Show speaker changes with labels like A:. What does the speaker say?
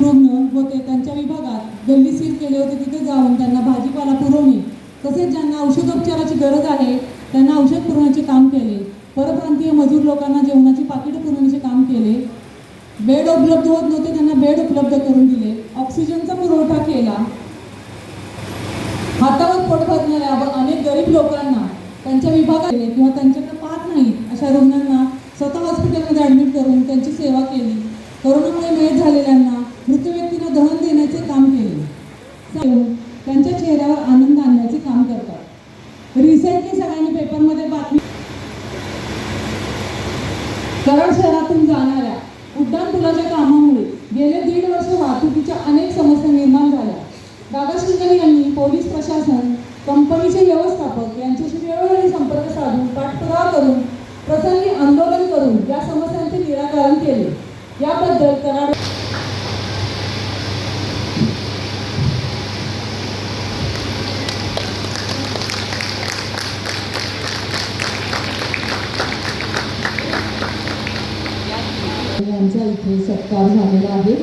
A: रुग्ण होते त्यांच्या विभागात गल्ली सील केले होते तिथे जाऊन त्यांना भाजीपाला पुरवणे. तसेच ज्यांना औषधोपचाराची गरज आहे त्यांना औषध पुरवण्याचे काम केले. परप्रांतीय मजूर लोकांना जेवणाची पाकिटं पुरवण्याचे काम केले. बेड उपलब्ध होत नव्हते त्यांना बेड उपलब्ध करून दिले. ऑक्सिजनचा पुरवठा केला. हातावर पोट भरणाऱ्या अनेक गरीब लोकांना त्यांच्या विभागात केले किंवा त्यांच्याकडे पाहत नाही अशा रुग्णांना स्वतः हॉस्पिटलमध्ये ॲडमिट करून त्यांची सेवा केली. कोरोनामुळे मेट झालेल्यांना मृत देण्याचे काम केले. त्यांच्या चेहऱ्यावर आनंद आणण्याचे काम करतात. रिसेंटली सगळ्यांनी पेपरमध्ये बातमी कराड शहरातून जाणाऱ्या उड्डाण पुलाच्या कामामुळे गेले दीड वर्ष वाहतुकीच्या अनेक समस्या निर्माण झाल्या. दादा शिंदे यांनी पोलीस प्रशासन कंपनीचे व्यवस्थापक यांच्याशी वेळोवेळी संपर्क साधून पाठपुरावा करून प्रसंगी आंदोलन करून या समस्यांचे निराकरण केले. याबद्दल कराड इथे सत्कार झालेला आहे.